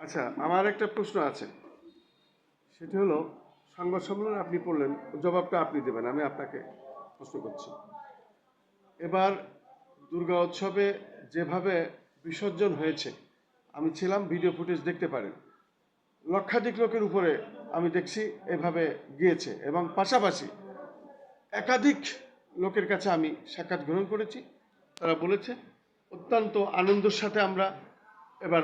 আচ্ছা আমার একটা প্রশ্ন আছে। সেটি হলো, সংবাদ সম্মেলনে আপনি পড়লেন, জবাবটা আপনি দেবেন, আমি আপনাকে প্রশ্ন করছি। এবার দুর্গা উৎসবে যেভাবে বিসর্জন হয়েছে, আমি ছিলাম, ভিডিও ফুটেজ দেখতে পারেন। লক্ষাধিক লোকের উপরে আমি দেখছি, এভাবে গিয়েছে এবং পাশাপাশি একাধিক লোকের কাছে আমি সাক্ষাৎ গ্রহণ করেছি। তারা বলেছে, অত্যন্ত আনন্দের সাথে আমরা এবার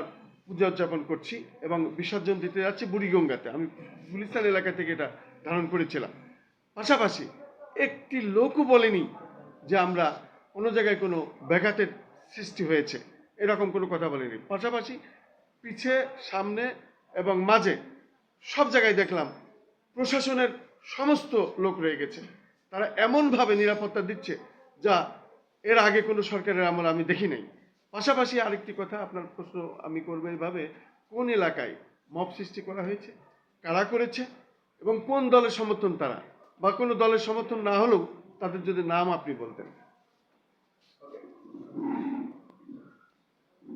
পূজা উদযাপন করছি এবং বিসর্জন দিতে যাচ্ছি বুড়িগঙ্গাতে। আমি গুলিস্তান এলাকা থেকে এটা ধারণ করেছিলাম। পাশাপাশি একটি লোকও বলেনি যে আমরা কোনো জায়গায় কোনো ব্যাঘাতের সৃষ্টি হয়েছে। এরকম কোনো কথা বলেনি। পাশাপাশি পিছে, সামনে এবং মাঝে সব জায়গায় দেখলাম প্রশাসনের সমস্ত লোক রয়ে গেছে। তারা এমনভাবে নিরাপত্তা দিচ্ছে যা এর আগে কোনো সরকারের আমল আমি দেখি নাই। পাশাপাশি আরেকটি কথা আপনার প্রশ্ন আমি করব এইভাবে, কোন এলাকায় মব সৃষ্টি করা হয়েছে, কারা করেছে, এবং কোন দলের সমর্থন তারা? বা কোনো দলের সমর্থন না হলেও তাদের যদি নাম আপনি বলতেন।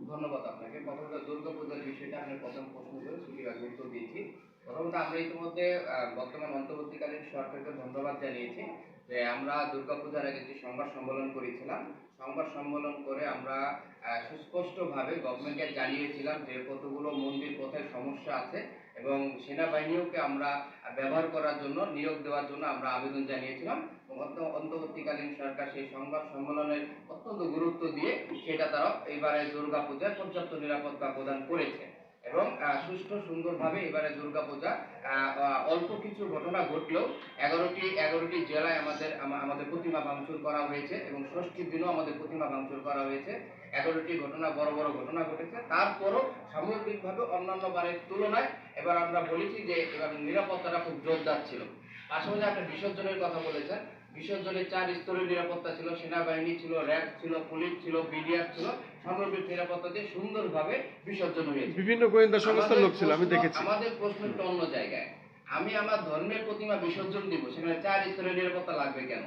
ধন্যবাদ আপনাকে। প্রথমত দুর্গাপূজার বিষয়টা আপনার প্রথম প্রশ্ন সেটি আগে উত্তর দিয়েছি। প্রথমত আমরা ইতিমধ্যে বর্তমান অন্তর্বর্তীকালীন সরকারকে ধন্যবাদ জানিয়েছি। যে আমরা দুর্গাপূজার আগে একটি সংবাদ সম্মেলন করেছিলাম, সংবাদ সম্মেলন করে আমরা সুস্পষ্টভাবে গভর্নমেন্টকে জানিয়েছিলাম যে কতগুলো মন্দির, কোথায় সমস্যা আছে এবং সেনাবাহিনীকে আমরা ব্যবহার করার জন্য, নিয়োগ দেওয়ার জন্য আমরা আবেদন জানিয়েছিলাম। অন্তর্বর্তীকালীন সরকার সেই সংবাদ সম্মেলনের অত্যন্ত গুরুত্ব দিয়ে সেটা তারা এবারে দুর্গাপূজায় পর্যাপ্ত নিরাপত্তা প্রদান করেছে। এবং সুষ্ঠু সুন্দরভাবে এবারে দুর্গাপূজা অল্প কিছু ঘটনা ঘটলেও এগারোটি এগারোটি জেলায় আমাদের আমাদের প্রতিমা ভাঙচুর করা হয়েছে এবং ষষ্ঠীর দিনও আমাদের প্রতিমা ভাঙচুর করা হয়েছে। এগারোটি ঘটনা, বড় বড় ঘটনা ঘটেছে। তারপরও সামগ্রিকভাবে অন্যান্য বারের তুলনায় এবার আমরা বলেছি যে, এবার নিরাপত্তাটা খুব জোরদার ছিল। পাশাপাশি আপনি বিসর্জনের কথা বলেছেন বিসর্জনে চার স্তরের নিরাপত্তা ছিল সেনাবাহিনী ছিল র্যাব ছিল পুলিশ ছিল বিডিআর ছিল সামগ্রিক নিরাপত্তা দিয়ে সুন্দরভাবে বিসর্জন হয়েছে। বিভিন্ন গোয়েন্দা সংস্থার লোক ছিল আমি দেখেছি। আমাদের প্রশ্ন একটু অন্য জায়গায়। আমি আমার ধর্মের প্রতিমা বিসর্জন দিব সেখানে চার স্তরের নিরাপত্তা লাগবে কেন?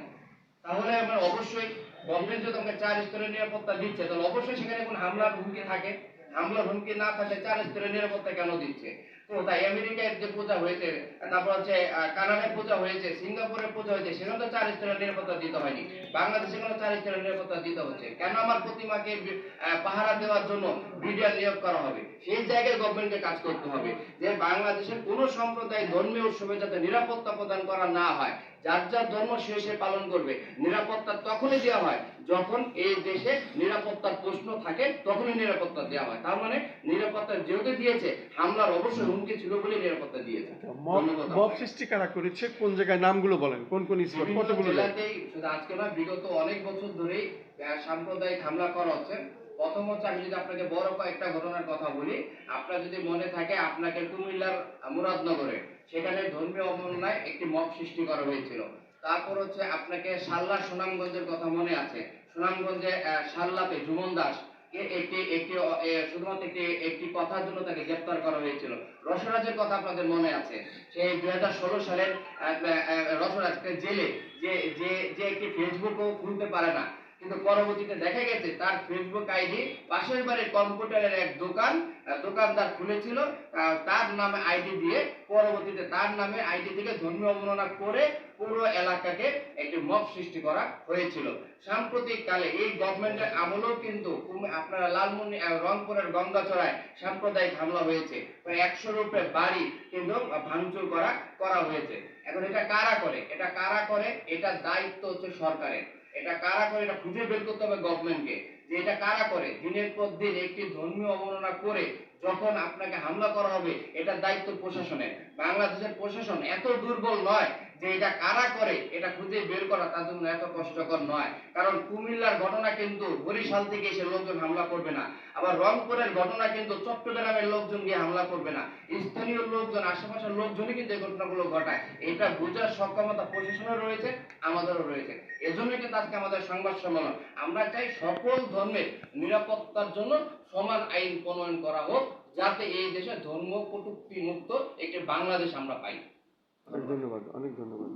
তাহলে আমরা অবশ্যই গভর্নমেন্ট যদি আমাকে চার স্তরের নিরাপত্তা দিচ্ছে তাহলে অবশ্যই সেখানে কোন হামলার হুমকি থাকে। হামলার হুমকি না থাকলে চার স্তরের নিরাপত্তা কেন দিচ্ছে? তাই আমেরিকায় যে পূজা হয়েছে, তারপর হচ্ছে কানাডায় পূজা হয়েছে, সিঙ্গাপুরে পূজা হয়েছে, সেখানে তো চার স্তরের নিরাপত্তা দিতে হয়নি। বাংলাদেশে কোনো চার স্তরের নিরাপত্তা দিতে হচ্ছে। কেন আমার প্রতিমাকে পাহারা দেওয়ার জন্য বিডিআর নিয়োগ করা হবে? সেই জায়গায় গভর্নমেন্টকে কাজ করতে হবে। যে বাংলাদেশের কোনো সম্প্রদায় ধর্মীয় উৎসবে যাতে নিরাপত্তা প্রদান করা না হয় যার যার ধর্ম সে সে পালন করবে। নিরাপত্তা তখনই দেওয়া হয় যখন এই দেশে নিরাপত্তার প্রশ্ন থাকে তখনই নিরাপত্তা দেওয়া হয়। তার মানে নিরাপত্তা যেহেতু দিয়েছে হামলার অবশ্যই হুমকি ছিল বলে নিরাপত্তা দিয়েছে। মব ধন্যবাদ মব। সৃষ্টি কারা করেছে? কোন জায়গায় নামগুলো বলেন? কোন কোন স্পট কতগুলো শুধু আজকে নয় বিগত অনেক বছর ধরেই সাম্প্রদায়িক হামলা করা হচ্ছে। প্রথম হচ্ছে আমি যদি আপনাকে বড় কয়েকটা ঘটনার কথা বলি আপনার যদি মনে থাকে আপনাকে কুমিল্লার মুরাদনগরে সেখানে ধর্মীয় অবমাননায় একটি মব সৃষ্টি করা হয়েছিল। তারপর হচ্ছে আপনাকে সাল্লা সুনামগঞ্জের কথা মনে আছে। সুনামগঞ্জে সাল্লাতে জুমন দাস একটি একটি শুধুমাত্র একটি একটি কথার জন্য তাকে গ্রেপ্তার করা হয়েছিল। রসরাজের কথা আপনাদের মনে আছে। সেই দুই হাজার ষোলো সালের রসরাজকে জেলে যে যে যে একটি ফেসবুকও খুলতে পারে না কিন্তু পরবর্তীতে দেখা গেছে, তার ফেসবুক আইডি পাশের বাড়ির কম্পিউটারের এক দোকান দোকানদার খুলেছিল তার নামে আইডি দিয়ে পরবর্তীতে তার নামে আইডি থেকে ধর্মীয় অবমাননা করে পুরো এলাকাকে একটি মব সৃষ্টি করা হয়েছিল। সাম্প্রতিক কালে এই গভর্নমেন্টের আমলেও কিন্তু আপনারা লালমনি রংপুরের গঙ্গাচড়ায় সাম্প্রদায়িক হামলা হয়েছে। প্রায় একশোর উপরে বাড়ি কিন্তু ভাঙচুর করা করা হয়েছে। এখন এটা কারা করে? এটা কারা করে? এটা দায়িত্ব হচ্ছে সরকারের। এটা কারা করে? এটা খুঁজে বের করতে হবে গভর্নমেন্টকে যে এটা কারা করে? দিনের পর দিন একটি ধর্মীয় অবমাননা করে যখন আপনাকে হামলা করা হবে, এটা দায়িত্ব প্রশাসনের। বাংলাদেশের প্রশাসন এত দুর্বল নয় যে এটা কারা করে, এটা খুঁজে বের করা তার জন্য এত কষ্টকর নয়। কারণ কুমিল্লার ঘটনা কিন্তু বরিশাল থেকে এসে লোকজন হামলা করবে না। আবার রংপুরের ঘটনা কিন্তু চট্টগ্রামের লোকজন গিয়ে হামলা করবে না। স্থানীয় লোকজন, আশেপাশের লোকজনই কিন্তু এই ঘটনাগুলো ঘটায়। এটা বোঝার সক্ষমতা প্রশাসনের রয়েছে, আমাদেরও রয়েছে। এজন্য কিন্তু আজকে আমাদের সংবাদ সম্মেলন। আমরা চাই সকল ধর্মের নিরাপত্তার জন্য সমান আইন প্রণয়ন করা হোক, যাতে এই দেশে ধর্ম কটুক্তি মুক্ত একটি বাংলাদেশ আমরা পাই। ধন্যবাদ, অনেক ধন্যবাদ।